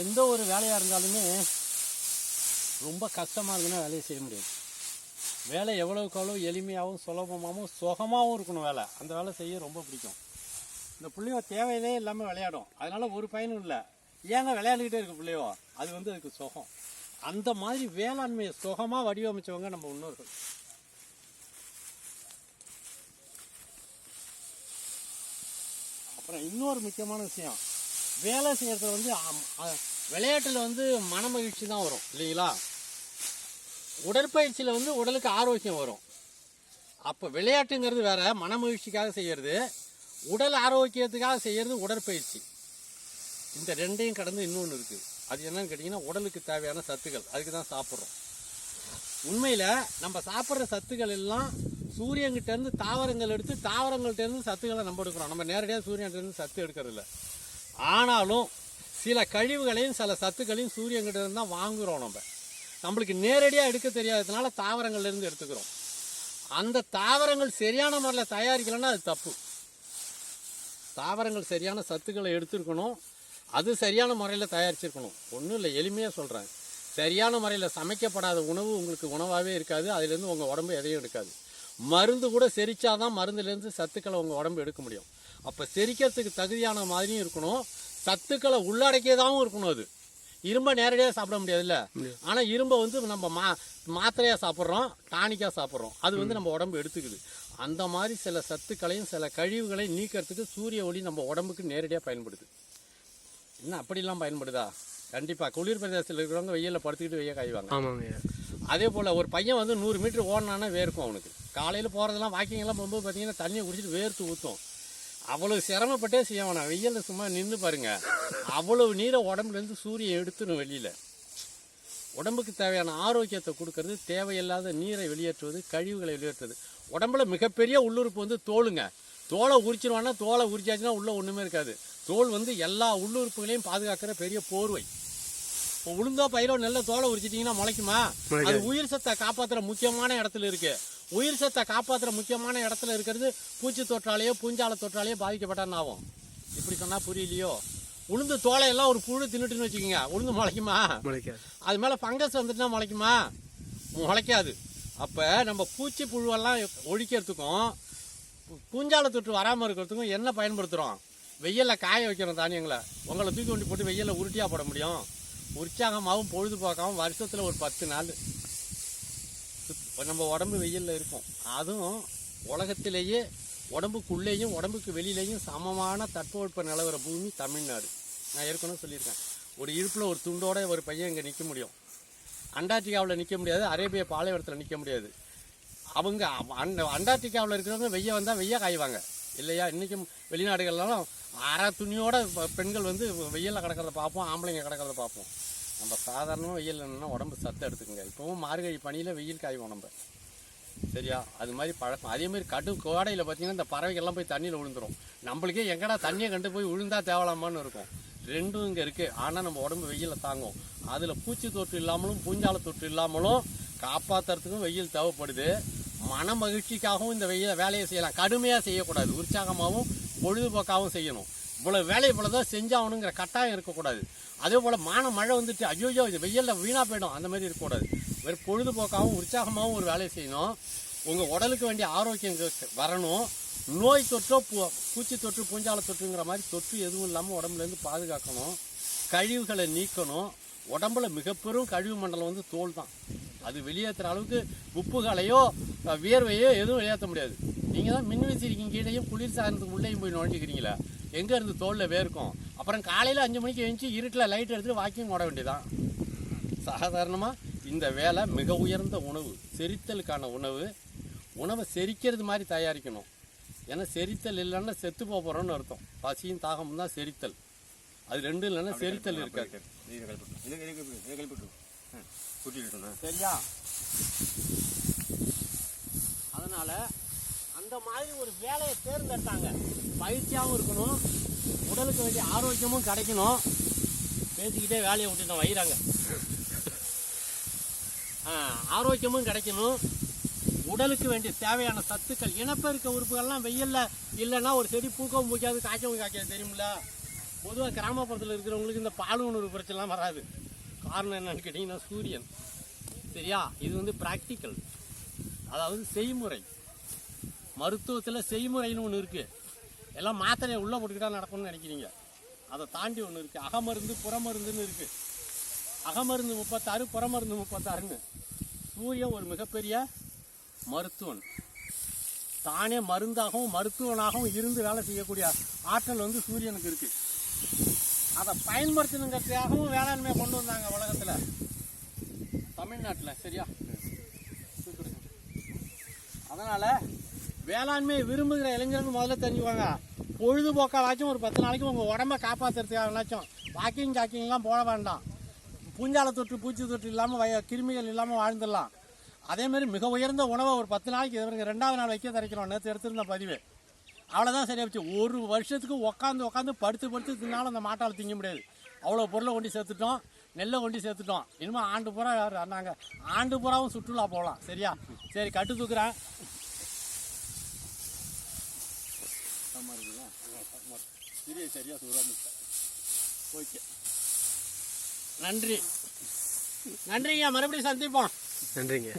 எந்த ஒரு வேலையாக இருந்தாலுமே ரொம்ப கஷ்டமாக இருக்குன்னா வேலையை செய்ய முடியாது. வேலை எவ்வளோக்கு எவ்வளோ எளிமையாகவும் சுலபமாகவும் சுகமாகவும் இருக்கணும் வேலை. அந்த வேலை செய்ய ரொம்ப பிடிக்கும். இந்த பிள்ளையோ தேவையிலே இல்லாமல் விளையாடும். அதனால் ஒரு பயனும் இல்லை. ஏங்க விளையாண்டுக்கிட்டே இருக்கு பிள்ளையோ அது வந்து அதுக்கு சுகம். அந்த மாதிரி வேளாண்மையை சுகமாக வடிவமைச்சவங்க நம்ம முன்னோர்கள். அப்புறம் இன்னொரு முக்கியமான விஷயம். வேலை செய்கிறது வந்து விளையாட்டில் வந்து மன மகிழ்ச்சி தான் வரும் இல்லைங்களா? உடற்பயிற்சியில் வந்து உடலுக்கு ஆரோக்கியம் வரும். அப்போ விளையாட்டுங்கிறது வேறு மன மகிழ்ச்சிக்காக செய்கிறது உடல் ஆரோக்கியத்துக்காக செய்கிறது உடற்பயிற்சி. இந்த ரெண்டையும் கடந்து இன்னொன்று இருக்குது அது என்னன்னு கேட்டிங்கன்னா உடலுக்கு தேவையான சத்துக்கள். அதுக்கு தான் சாப்பிட்றோம். உண்மையில் நம்ம சாப்பிட்ற சத்துக்கள் எல்லாம் சூரியன்கிட்டேருந்து தாவரங்கள் எடுத்து தாவரங்கள்கிட்டேருந்து சத்துக்களை நம்ம எடுக்கிறோம். நம்ம நேரடியாக சூரியன்கிட்ட இருந்து சத்து எடுக்கிறதில்ல. ஆனாலும் சில கழிவுகளையும் சில சத்துக்களையும் சூரியன்கிட்ட இருந்து தான் வாங்குகிறோம் நம்ம. நம்மளுக்கு நேரடியாக எடுக்க தெரியாததுனால தாவரங்கள்லேருந்து எடுத்துக்கிறோம். அந்த தாவரங்கள் சரியான முறையில் தயாரிக்கலைன்னா அது தப்பு. தாவரங்கள் சரியான சத்துக்களை எடுத்துருக்கணும். அது சரியான முறையில் தயாரிச்சிருக்கணும். ஒன்றும் இல்லை எளிமையாக சொல்கிறேன் சரியான முறையில் சமைக்கப்படாத உணவு உங்களுக்கு உணவாகவே இருக்காது. அதுலேருந்து உங்கள் உடம்பு எதையும் எடுக்காது. மருந்து கூட செரிச்சாதான் மருந்துலேருந்து சத்துக்களை உங்கள் உடம்பு எடுக்க முடியும். அப்போ செரிக்கிறதுக்கு தகுதியான மாதிரியும் இருக்கணும். சத்துக்களை உள்ளடக்கியதாகவும் இருக்கணும் அது. இரும்பை நேரடியாக சாப்பிட முடியாதுல்ல? ஆனால் இரும்பை வந்து நம்ம மா மாத்திரையாக சாப்பிட்றோம் டானிக்காக சாப்பிட்றோம். அது வந்து நம்ம உடம்பு எடுத்துக்குது. அந்த மாதிரி சில சத்துக்களையும் சில கழிவுகளையும் நீக்கிறதுக்கு சூரிய ஒளி நம்ம உடம்புக்கு நேரடியாக பயன்படுது. என்ன அப்படிலாம் பயன்படுதா? கண்டிப்பாக குளிர் பிரதேசத்தில் இருக்கிறவங்க வெயிலில் படுத்துக்கிட்டு வெய்ய காய்வாங்க. ஆமாங்க. அதே போல் ஒரு பையன் வந்து நூறு மீட்டர் ஓடினானா வேர்க்கும் அவனுக்கு. காலையில் போகிறதெல்லாம் வாக்கிங் எல்லாம் போகும்போது பார்த்தீங்கன்னா தண்ணியை குடிச்சிட்டு வேர்த்து ஊற்றும் அவ்வளவு சிரமப்பட்டே செய்ய வேணாம். வெயிலில் சும்மா நின்று பாருங்க. அவ்வளவு நீரை உடம்புலேருந்து சூரியன் எடுத்துடும் வெளியில். உடம்புக்கு தேவையான ஆரோக்கியத்தை கொடுக்கறது தேவையில்லாத நீரை வெளியேற்றுவது கழிவுகளை வெளியேற்றுவது. உடம்புல மிகப்பெரிய உள்ளுறுப்பு வந்து தோலுங்க தோலை உரிச்சிருவான்னா தோலை உரிச்சாச்சுன்னா உள்ள ஒன்றுமே இருக்காது. தோல் வந்து எல்லா உள்ளுறுப்புகளையும் பாதுகாக்கிற பெரிய போர்வை. இப்போ உளுந்தோ பயிரோ நெல்ல தோலை உரிச்சிட்டிங்கன்னா முளைக்குமா? அது உயிர் சத்தை காப்பாத்துற முக்கியமான இடத்துல இருக்கு. உயிர் சத்தை காப்பாத்துற முக்கியமான இடத்துல இருக்கிறது பூச்சி தொற்றாலேயோ பூஞ்சால தொற்றாலேயோ பாதிக்கப்பட்டான்னு ஆகும் இப்படி சொன்னா புரியலையோ? உளுந்து தோலை எல்லாம் ஒரு புழு தின்னுட்டுன்னு வச்சுக்கோங்க. உளுந்து முளைக்குமா? அது மேலே ஃபங்கஸ் வந்துட்டுனா முளைக்குமா? முளைக்காது. அப்போ நம்ம பூச்சி புழுவெல்லாம் ஒழிக்கிறதுக்கும் பூஞ்சால தொற்று வராமல் இருக்கிறதுக்கும் என்ன பயன்படுத்துகிறோம் வெயிலில் காய வைக்கிறோம் தானியங்களை. உங்களை தூக்கி கொண்டு போட்டு வெயிலில் உருட்டியாக போட முடியும். உற்சாகமாகவும் பொழுதுபோக்காகவும் வருஷத்தில் ஒரு பத்து நாள். நம்ம உடம்பு வெயிலில் இருக்கும். அதுவும் உலகத்திலேயே உடம்புக்குள்ளேயும் உடம்புக்கு வெளியிலேயும் சமமான தட்பவெட்ப நிலவர பூமி தமிழ்நாடு. நான் ஏற்கனவே சொல்லியிருக்கேன். ஒரு இருப்பில் ஒரு துண்டோட ஒரு பையன் இங்கே நிற்க முடியும். அண்டார்டிகாவில் நிற்க முடியாது அரேபிய பாலைவனத்தில் நிற்க முடியாது. அவங்க அண்ட அண்டார்டிகாவில் இருக்கிறவங்க வெய்ய வந்தால் வெய்ய காய்வாங்க. இல்லையா? இன்றைக்கும் வெளிநாடுகள்லாம் அரை துணியோட பெண்கள் வந்து வெயிலில் கிடக்கிறத பார்ப்போம் ஆம்பளைங்க கிடக்கிறத பார்ப்போம். நம்ம சாதாரணமாக வெயில் என்னன்னா உடம்பு சத்து எடுத்துக்கோங்க. இப்போவும் மார்கழி பனியில் வெயில் காய்வோம் நம்ம. சரியா? அது மாதிரி பழக்கம். அதே மாதிரி கடும் கோடையில் பார்த்தீங்கன்னா இந்த பறவைகள்லாம் போய் தண்ணியில் விழுந்துடும் நம்மளுக்கே எங்கடா தண்ணியை கண்டு போய் விழுந்தா தேவலாமான்னு இருக்கும். ரெண்டும் இங்கே இருக்குது ஆனால் நம்ம உடம்பு வெயிலில் தாங்கும். அதில் பூச்சி தொற்று இல்லாமலும் பூஞ்சால தொற்று இல்லாமலும் காப்பாற்றுறதுக்கும் வெயில் தேவைப்படுது. மன மகிழ்ச்சிக்காகவும் இந்த வெயில் வேலையை செய்யலாம். கடுமையாக செய்யக்கூடாது. உற்சாகமாகவும் பொழுதுபோக்காகவும் செய்யணும். இவ்வளோ வேலை இவ்வளோ தான் செஞ்சாகணுங்கிற கட்டாயம் இருக்கக்கூடாது. அதே போல் மான மழை வந்துட்டு ஐயோ இது வெயிலில் வீணாக போயிடும். அந்த மாதிரி இருக்கக்கூடாது. வெறும் பொழுதுபோக்காகவும் உற்சாகமாகவும் ஒரு வேலையை செய்யணும். உங்கள் உடலுக்கு வேண்டிய ஆரோக்கியம் வரணும். நோய் தொற்றோ பூ பூச்சி தொற்று பூஞ்சால தொற்றுங்கிற மாதிரி தொற்று எதுவும் இல்லாமல் உடம்புலேருந்து பாதுகாக்கணும். கழிவுகளை நீக்கணும். உடம்புல மிகப்பெரும் கழிவு மண்டலம் வந்து தோல் தான் அது வெளியேற்றுற அளவுக்கு உப்புகளையோ வியர்வையோ எதுவும் வெளியேற்ற முடியாது. நீங்கள் தான் மின்விசிறிக்கும் கீழேயும் குளிர் சாதனத்துக்கு உள்ளேயும் போய் நுழைஞ்சிக்கிறீங்களா. எங்கே இருந்து தோலில் வேர்க்கும். அப்புறம் காலையில் அஞ்சு மணிக்கு எழுந்துச்சி இருட்டில் லைட் எடுத்துட்டு வாக்கிங் ஓட வேண்டியதான் சாதாரணமாக இந்த வேலை மிக உயர்ந்த உணவு செரித்தலுக்கான உணவு. உணவை செரிக்கிறது மாதிரி தயாரிக்கணும். ஏன்னா செரித்தல் இல்லைன்னா செத்து போக போகிறோம்னு அர்த்தம். பசியும் தாகமும் தான் செரித்தல். அது ரெண்டும் இல்லைன்னா செரித்தல் இருக்காது. சரியா? அதனால அந்த மாதிரி ஒரு வேலையை தேர்ந்தெடுத்தாங்க. பயிற்சியாகவும் இருக்கணும். உடலுக்கு வேண்டிய ஆரோக்கியமும் கிடைக்கணும். பேசிக்கிட்டே வேலையை விட்டுட்டு வயிறாங்க. ஆரோக்கியமும் கிடைக்கணும். உடலுக்கு வேண்டிய தேவையான சத்துக்கள். இனப்பெருக்க உறுப்புகள்லாம் வெயிலில் இல்லைன்னா ஒரு செடி பூக்கவும் பூக்காது காய்க்கவும் காய்க்காது தெரியுமில்ல? பொதுவாக கிராமப்புறத்தில் இருக்கிறவங்களுக்கு இந்த பால் உணர்வு பிரச்சனைலாம் வராது. காரணம் என்னன்னு கேட்டிங்கன்னா சூரியன். சரியா? இது வந்து ப்ராக்டிக்கல் அதாவது செய்முறை. மருத்துவத்தில் செய்முறைன்னு ஒன்று இருக்குது எல்லாம் மாத்திரையை உள்ளே போட்டுக்கிட்டா நடக்கும்னு நினைக்கிறீங்க. அதை தாண்டி ஒன்று இருக்குது அகமருந்து புறமருந்துன்னு இருக்குது அகமருந்து முப்பத்தாறு புறமருந்து முப்பத்தாறுன்னு. சூரியன் ஒரு மிகப்பெரிய மருத்துவன். தானே மருந்தாகவும் மருத்துவனாகவும் இருந்து வேலை செய்யக்கூடிய ஆற்றல் வந்து சூரியனுக்கு இருக்குது அதை பயன்படுத்தணுங்கிறதுக்காகவும் வேளாண்மையை கொண்டு வந்தாங்க உலகத்தில். தமிழ்நாட்டில் சரியா? அதனால் வேளாண்மையை விரும்புகிற இளைஞர்கள் முதல்ல தெரிஞ்சுக்கோங்க பொழுதுபோக்காலாச்சும் ஒரு பத்து நாளைக்கு உங்கள் உடம்ப காப்பாற்றுறதுக்காகலாச்சும் வாக்கிங் ஜாக்கிங்லாம் போட வேண்டாம். பூஞ்சால தொற்று பூச்சி தொற்று இல்லாமல் வய கிருமிகள் இல்லாமல் வாழ்ந்துடலாம். அதேமாதிரி மிக உயர்ந்த உணவை ஒரு பத்து நாளைக்கு இவருங்க ரெண்டாவது நாள் வைக்க தரைக்கிறோம். நேற்று எடுத்திருந்த பதிவு. அவ்வளோதான் சரியா வச்சு ஒரு வருஷத்துக்கு உட்காந்து உட்காந்து படுத்து படுத்து தின்னாலும் அந்த மாட்டால் திங்க முடியாது. அவ்வளோ பொருளை கொண்டு சேர்த்துட்டோம். நெல்லை கொண்டு சேர்த்துட்டோம். இனிமேல் ஆண்டு பூரா நாங்கள் ஆண்டு பூராவும் சுற்றுலா போகலாம். சரியா? சரி கட்டு தூக்குறேன். சரியா சரியா சூறாம ஓகே நன்றி. நன்றிங்க. மறுபடியும் சந்திப்போம். நன்றிங்க.